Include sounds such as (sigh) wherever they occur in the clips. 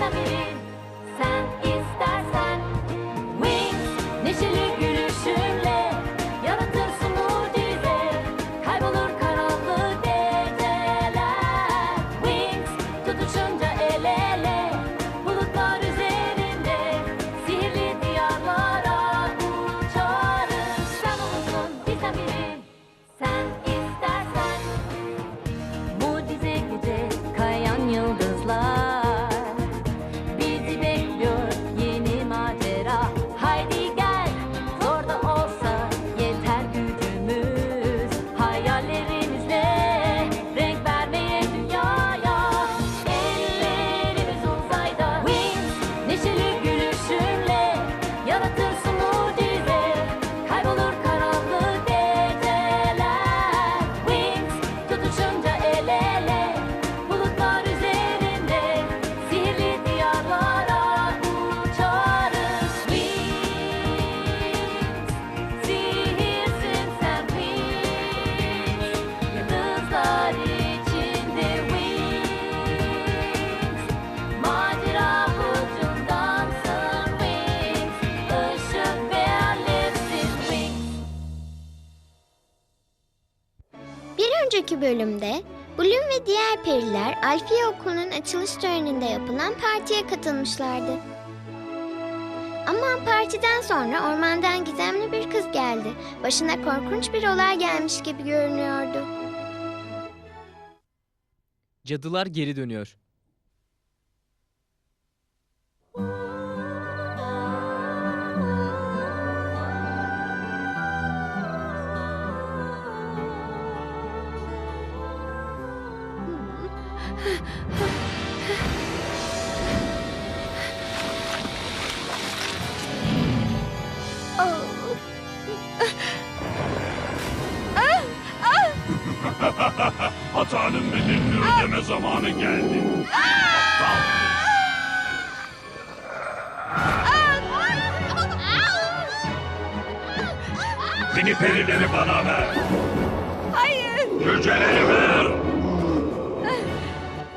también. Bölümde Bloom ve diğer periler Alfiye Okulu'nun açılış töreninde yapılan partiye katılmışlardı. Ama partiden sonra ormandan gizemli bir kız geldi. Başına korkunç bir olay gelmiş gibi görünüyordu. Cadılar geri dönüyor. Hatanın bedelini ödeme zamanı geldi. Aptal. Mini perileri bana ver. Hayır. Cüceleri ver.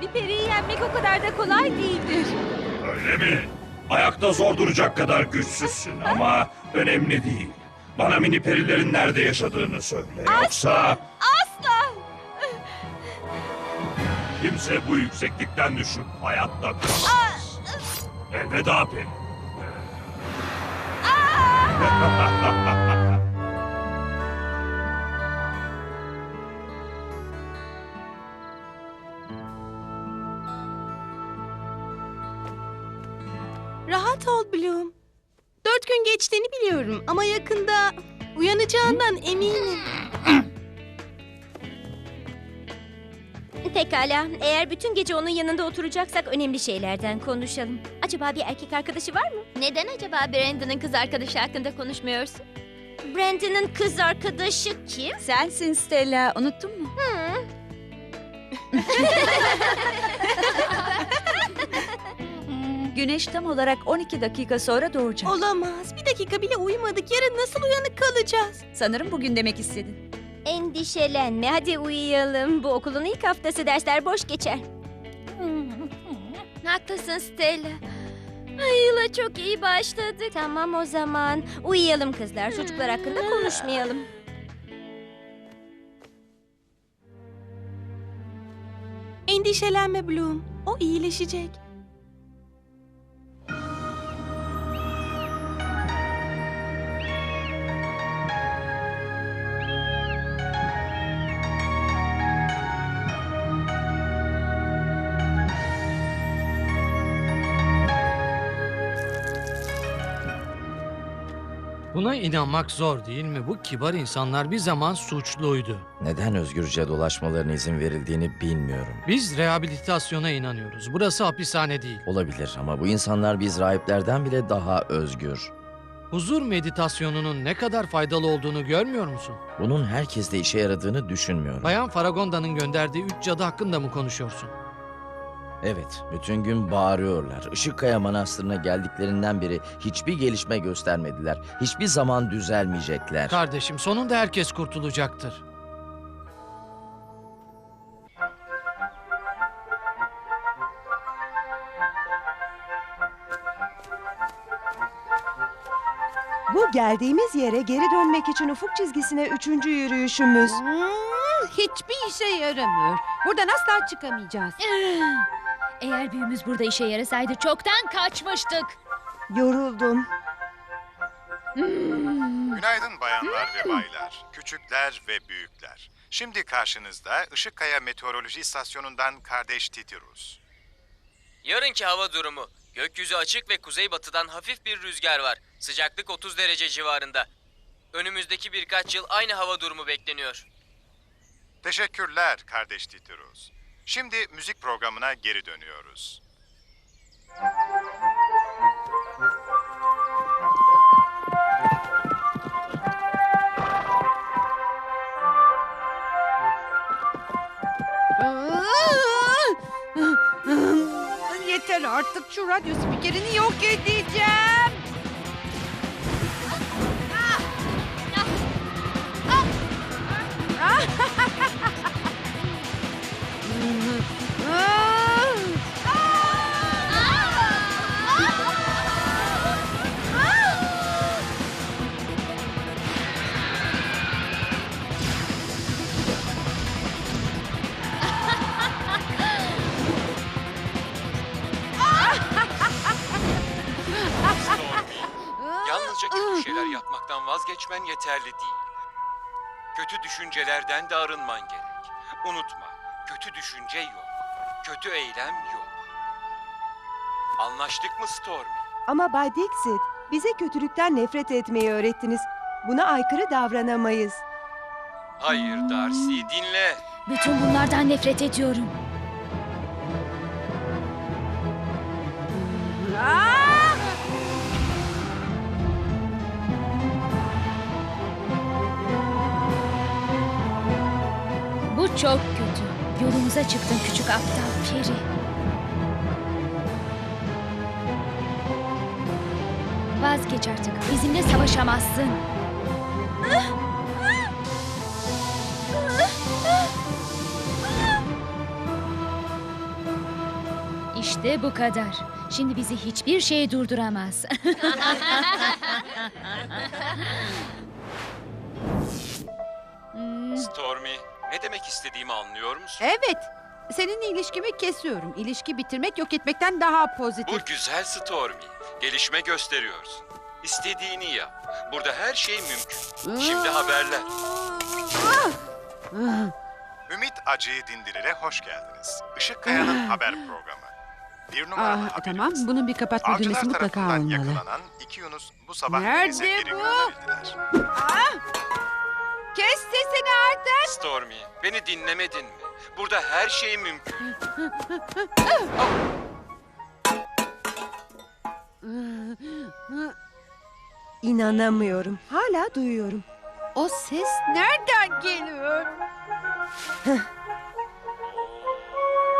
Bir periyi yenmek o kadar da kolay değildir. Öyle mi? Ayakta zor duracak kadar güçsüzsün ama önemli değil. Bana mini perilerin nerede yaşadığını söyle. Yoksa kimse bu yükseklikten düşüp hayatta kalamaz. Elveda peri. (laughs) Rahat ol Bloom. Dört gün geçtiğini biliyorum ama yakında uyanacağından eminim. Pekala. Eğer bütün gece onun yanında oturacaksak önemli şeylerden konuşalım. Acaba bir erkek arkadaşı var mı? Neden acaba Brandon'ın kız arkadaşı hakkında konuşmuyorsun? Brandon'ın kız arkadaşı kim? Sensin Stella, unuttun mu? Güneş tam olarak 12 dakika sonra doğacak. Olamaz. Bir dakika bile uyumadık. Yarın nasıl uyanık kalacağız? Sanırım bugün demek istedin. Endişelenme. Hadi uyuyalım. Bu okulun ilk haftası dersler boş geçer. (laughs) Haklısın Stella. Ay, Yıla çok iyi başladık. Tamam o zaman. Uyuyalım kızlar. Çocuklar hakkında konuşmayalım. Endişelenme Bloom. O iyileşecek. Buna inanmak zor değil mi? Bu kibar insanlar bir zaman suçluydu. Neden özgürce dolaşmalarına izin verildiğini bilmiyorum. Biz rehabilitasyona inanıyoruz. Burası hapishane değil. Olabilir ama bu insanlar biz rahiplerden bile daha özgür. Huzur meditasyonunun ne kadar faydalı olduğunu görmüyor musun? Bunun herkeste işe yaradığını düşünmüyorum. Bayan Faragonda'nın gönderdiği üç cadı hakkında mı konuşuyorsun? Evet, bütün gün bağırıyorlar. Işıkkaya Manastırı'na geldiklerinden beri hiçbir gelişme göstermediler. Hiçbir zaman düzelmeyecekler. Kardeşim sonunda herkes kurtulacaktır. Bu geldiğimiz yere geri dönmek için ufuk çizgisine üçüncü yürüyüşümüz. Hmm, hiçbir işe yaramıyor. Buradan asla çıkamayacağız. (laughs) Eğer büyümüz burada işe yarasaydı çoktan kaçmıştık. Yoruldum. Günaydın bayanlar ve baylar, küçükler ve büyükler. Şimdi karşınızda Işıkkaya Meteoroloji İstasyonu'ndan kardeş Titirus. Yarınki hava durumu. Gökyüzü açık ve kuzeybatıdan hafif bir rüzgar var. Sıcaklık 30 derece civarında. Önümüzdeki birkaç yıl aynı hava durumu bekleniyor. Teşekkürler kardeş Titirus. Şimdi müzik programına geri dönüyoruz. Yeter artık şu radyo spikerini yok edeceğim. Kötü şeyler yapmaktan vazgeçmen yeterli değil. Kötü düşüncelerden de arınman gerek. Unutma, kötü düşünce yok. Kötü eylem yok. Anlaştık mı Stormy? Ama Bay Dixit, bize kötülükten nefret etmeyi öğrettiniz. Buna aykırı davranamayız. Hayır Darcy, dinle. Bütün bunlardan nefret ediyorum. Bu çok kötü. Yolumuza çıktın küçük aptal peri. Vazgeç artık. Bizimle savaşamazsın. İşte bu kadar. Şimdi bizi hiçbir şey durduramaz. (laughs) Stormy, ne demek istediğimi anlıyor musun? Evet. Seninle ilişkimi kesiyorum. İlişki bitirmek yok etmekten daha pozitif. Bu güzel Stormy. Gelişme gösteriyorsun. İstediğini yap. Burada her şey mümkün. Şimdi haberler. Ümit Acıyı Dindiril'e hoş geldiniz. Işıkkaya'nın haber programı. Bir numaralı Ah, haberimiz. tamam bunun bir kapatma düğmesi Avcılar mutlaka tarafından olmalı. yakalanan iki Yunus bu sabah Nerede denize geri bu? gönderildiler. Kes sesini artık. Stormy, beni dinlemedin mi? Burada her şey mümkün. İnanamıyorum. Hala duyuyorum. O ses nereden geliyor?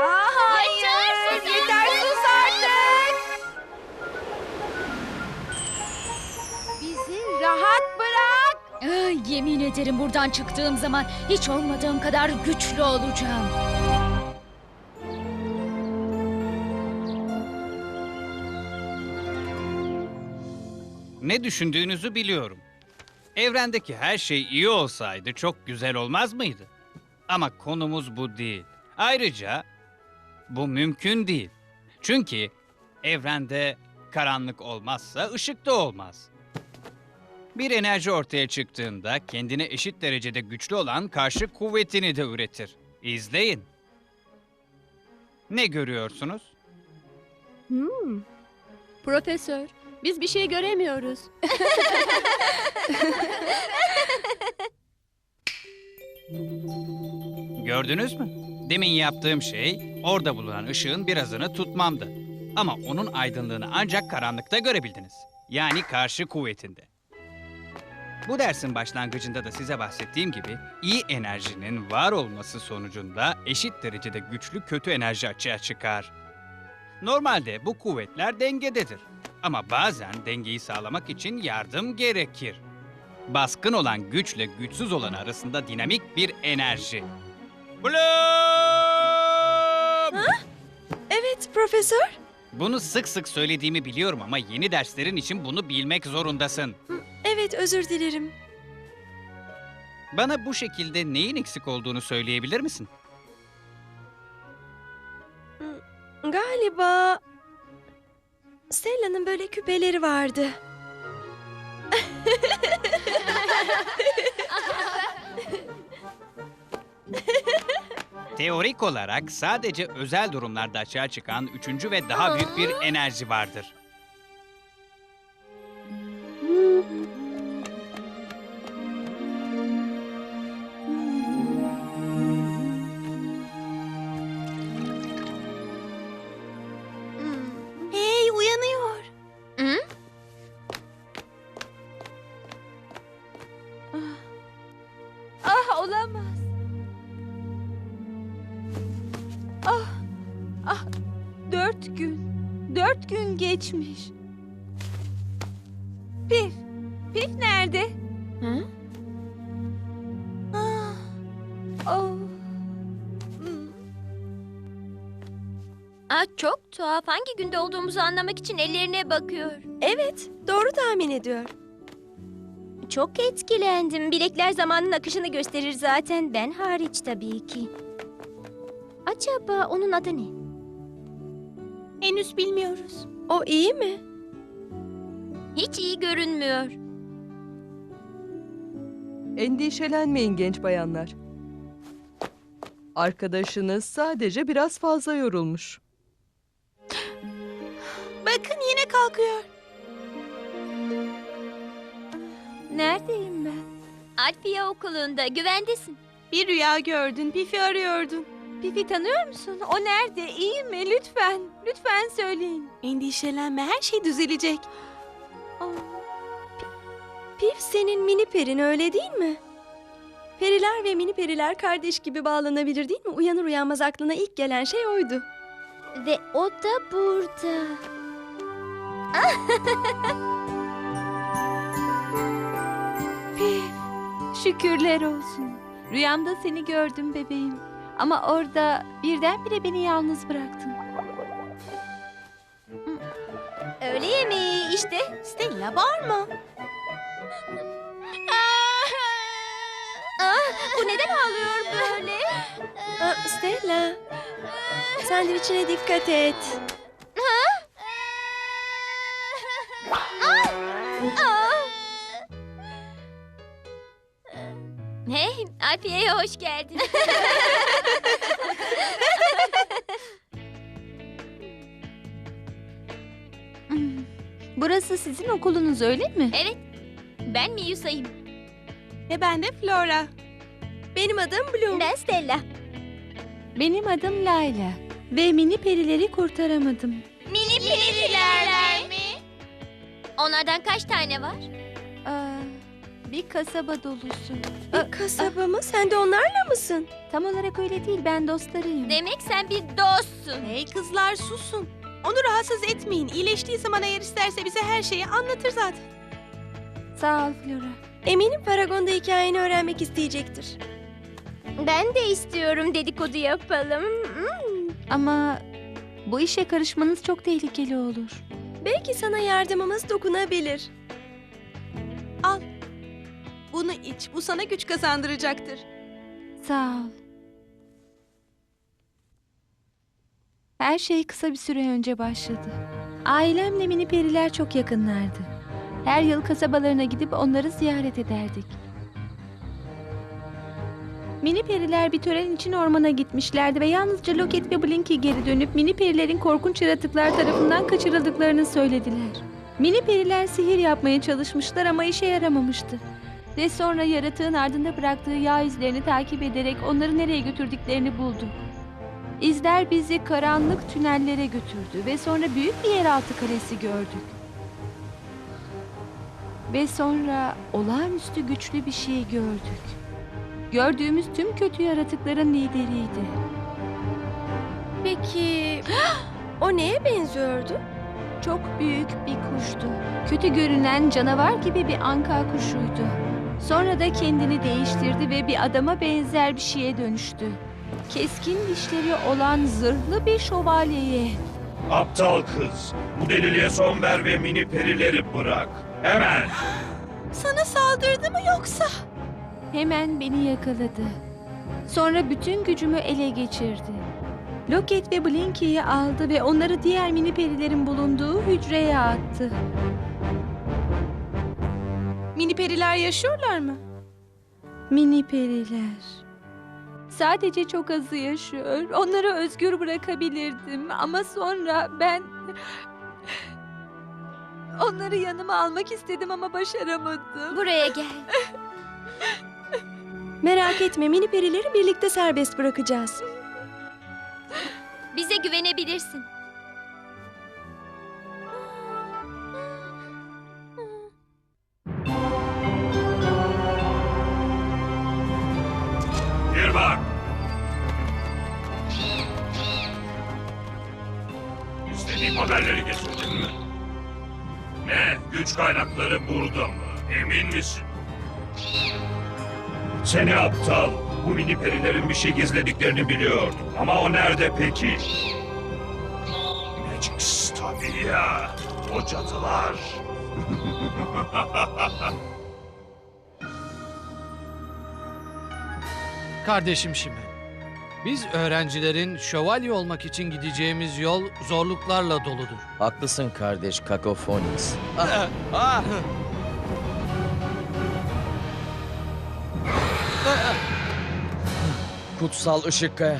Aa, hayır. Yeter, Ah, Yemin ederim buradan çıktığım zaman hiç olmadığım kadar güçlü olacağım. Ne düşündüğünüzü biliyorum. Evrendeki her şey iyi olsaydı çok güzel olmaz mıydı? Ama konumuz bu değil. Ayrıca bu mümkün değil. Çünkü evrende karanlık olmazsa ışık da olmaz. Bir enerji ortaya çıktığında kendine eşit derecede güçlü olan karşı kuvvetini de üretir. İzleyin. Ne görüyorsunuz? Hmm. Profesör, biz bir şey göremiyoruz. (laughs) Gördünüz mü? Demin yaptığım şey orada bulunan ışığın birazını tutmamdı. Ama onun aydınlığını ancak karanlıkta görebildiniz. Yani karşı kuvvetinde. Bu dersin başlangıcında da size bahsettiğim gibi iyi enerjinin var olması sonucunda eşit derecede güçlü kötü enerji açığa çıkar. Normalde bu kuvvetler dengededir. Ama bazen dengeyi sağlamak için yardım gerekir. Baskın olan güçle güçsüz olan arasında dinamik bir enerji. Bloom! Evet profesör. Bunu sık sık söylediğimi biliyorum ama yeni derslerin için bunu bilmek zorundasın. Evet özür dilerim. Bana bu şekilde neyin eksik olduğunu söyleyebilir misin? Galiba Stella'nın böyle küpeleri vardı. Teorik olarak sadece özel durumlarda açığa çıkan üçüncü ve daha büyük bir enerji vardır. Ah, ah dört gün. Dört gün geçmiş. Pif, Pif nerede? Hı? Ah, oh. Hmm. Aa, çok tuhaf. Hangi günde olduğumuzu anlamak için ellerine bakıyor. Evet doğru tahmin ediyor. Çok etkilendim. Bilekler zamanın akışını gösterir zaten. Ben hariç tabii ki. Acaba onun adı ne? Henüz bilmiyoruz. O iyi mi? Hiç iyi görünmüyor. Endişelenmeyin genç bayanlar. Arkadaşınız sadece biraz fazla yorulmuş. Bakın yine kalkıyor. Neredeyim ben? Alfiye okulunda. Güvendesin. Bir rüya gördün, Pif'i arıyordun. Pifi tanıyor musun? O nerede? İyi mi? Lütfen. Lütfen söyleyin. Endişelenme. Her şey düzelecek. Aa, Pi- Pif senin mini perin öyle değil mi? Periler ve mini periler kardeş gibi bağlanabilir değil mi? Uyanır uyanmaz aklına ilk gelen şey oydu. Ve o da burada. Pif, şükürler olsun. Rüyamda seni gördüm bebeğim. Ama orada birdenbire beni yalnız bıraktın. Öyle mi? İşte. Stella bağırma. Ah, bu neden ağlıyor böyle? Aa, Stella, sandviçine dikkat et. Hey, Alfiye'ye hoş geldin. (laughs) Burası sizin okulunuz öyle mi? evet, ben Miyusa'yım. Ve ben de Flora. Benim adım Bloom. Ben Stella. Benim adım Layla. Ve mini perileri kurtaramadım. Mini periler mi? Onlardan kaç tane var? Bir kasaba dolusu. Bir kasaba mı? Sen de onlarla mısın? Tam olarak öyle değil, ben dostlarıyım. Demek sen bir dostsun. Hey kızlar susun. Onu rahatsız etmeyin. İyileştiği zaman eğer isterse bize her şeyi anlatır zaten. Sağ ol Flora. Eminim Paragon'da hikayeni öğrenmek isteyecektir. Ben de istiyorum dedikodu yapalım. Hmm. Ama bu işe karışmanız çok tehlikeli olur. Belki sana yardımımız dokunabilir. Bunu iç. Bu sana güç kazandıracaktır. Sağ ol. Her şey kısa bir süre önce başladı. Ailemle mini periler çok yakınlardı. Her yıl kasabalarına gidip onları ziyaret ederdik. Mini periler bir tören için ormana gitmişlerdi ve yalnızca Loket ve Blinky geri dönüp mini perilerin korkunç yaratıklar tarafından kaçırıldıklarını söylediler. Mini periler sihir yapmaya çalışmışlar ama işe yaramamıştı. Ve sonra yaratığın ardında bıraktığı yağ izlerini takip ederek onları nereye götürdüklerini bulduk. İzler bizi karanlık tünellere götürdü ve sonra büyük bir yeraltı kalesi gördük. Ve sonra olağanüstü güçlü bir şey gördük. Gördüğümüz tüm kötü yaratıkların lideriydi. Peki (gasps) o neye benziyordu? Çok büyük bir kuştu. Kötü görünen canavar gibi bir anka kuşuydu. Sonra da kendini değiştirdi ve bir adama benzer bir şeye dönüştü. Keskin dişleri olan zırhlı bir şövalyeye. Aptal kız. Bu deliliğe son ver ve mini perileri bırak. Hemen. Sana saldırdı mı yoksa? Hemen beni yakaladı. Sonra bütün gücümü ele geçirdi. Loket ve Blinky'yi aldı ve onları diğer mini perilerin bulunduğu hücreye attı. Mini periler yaşıyorlar mı? Mini periler. Sadece çok azı yaşıyor. Onları özgür bırakabilirdim ama sonra ben... Onları yanıma almak istedim ama başaramadım. Buraya gel. Merak etme mini perileri birlikte serbest bırakacağız. Bize güvenebilirsin. Kaynakları burada mı? Emin misin? Seni aptal. Bu mini perilerin bir şey gizlediklerini biliyordum. Ama o nerede peki? Magix tabii ya. O cadılar. Kardeşim Şimen. Biz öğrencilerin şövalye olmak için gideceğimiz yol zorluklarla doludur. Haklısın kardeş Kakofoniz. Ah, ah. Kutsal ışık kaya.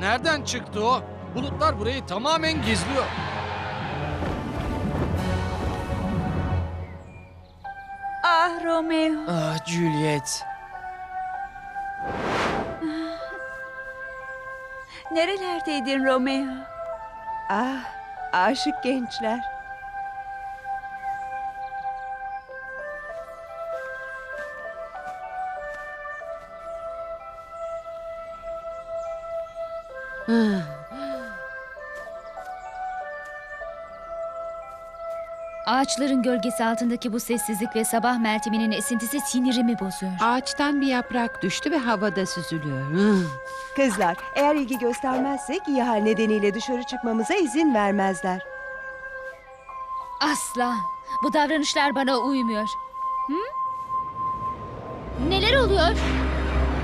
Nereden çıktı o? Bulutlar burayı tamamen gizliyor. Ah Romeo. Ah Juliet. Nerelerdeydin Romeo? Ah, aşık gençler. Ağaçların gölgesi altındaki bu sessizlik ve sabah melteminin esintisi sinirimi bozuyor. Ağaçtan bir yaprak düştü ve havada süzülüyor. Kızlar, eğer ilgi göstermezsek iyi hal nedeniyle dışarı çıkmamıza izin vermezler. Asla. Bu davranışlar bana uymuyor. Hı? Neler oluyor?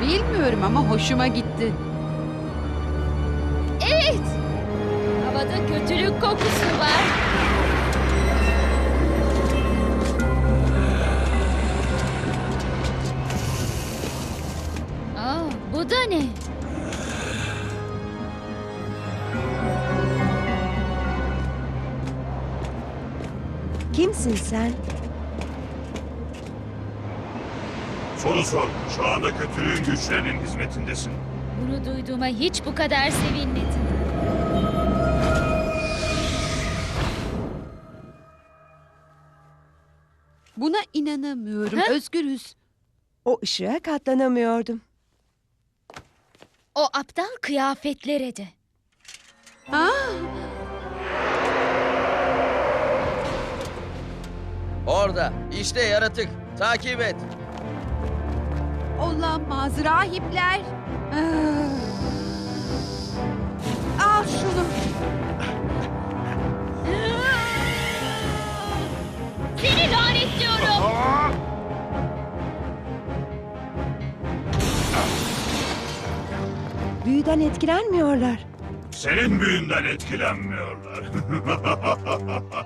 Bilmiyorum ama hoşuma gitti. Evet. Havada kötülük kokusu var. Bu da ne? Kimsin sen? Soru sor. Şu anda kötülüğün güçlerinin hizmetindesin. Bunu duyduğuma hiç bu kadar sevinmedim. Buna inanamıyorum. Ha? Özgürüz. O ışığa katlanamıyordum. O aptal kıyafetlere de. Ah, Orada. İşte yaratık. Takip et. olamaz. Rahipler. Ah. Al şunu. Seni lanetliyorum. Büyüden etkilenmiyorlar. Senin büyünden etkilenmiyorlar. (laughs)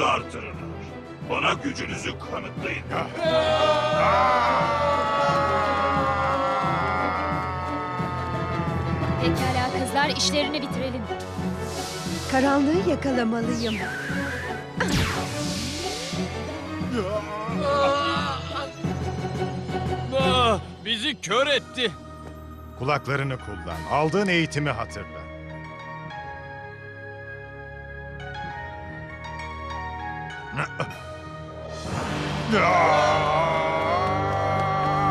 gücünüzü artırırlar. Bana gücünüzü kanıtlayın. Pekala kızlar işlerini bitirelim. Karanlığı yakalamalıyım. Ah, bizi kör etti. Kulaklarını kullan. Aldığın eğitimi hatırla.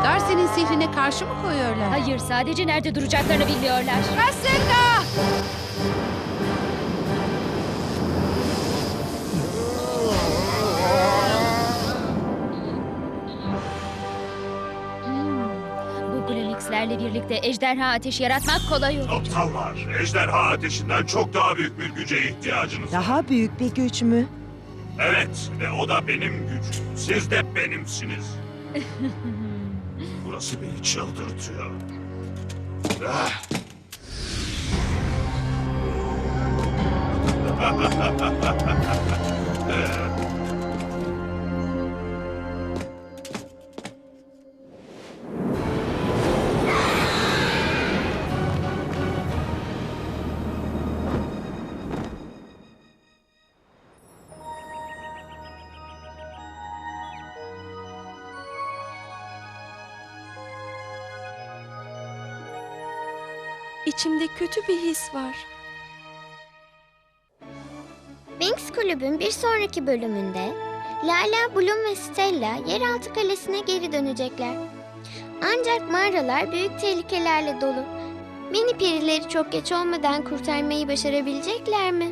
Darcy'nin sihrine karşı mı koyuyorlar? Hayır sadece nerede duracaklarını biliyorlar. Cassandra! Bu Glumiks'lerle birlikte ejderha ateşi yaratmak kolay olur. Aptallar, ejderha ateşinden çok daha büyük bir güce ihtiyacınız var. Daha büyük bir güç mü? Evet ve o da benim gücüm. Siz de benimsiniz. (laughs) Burası beni çıldırtıyor. Ah! (laughs) İçimde kötü bir his var. Winx Kulübün bir sonraki bölümünde Lala, Bloom ve Stella yeraltı kalesine geri dönecekler. Ancak mağaralar büyük tehlikelerle dolu. Mini perileri çok geç olmadan kurtarmayı başarabilecekler mi?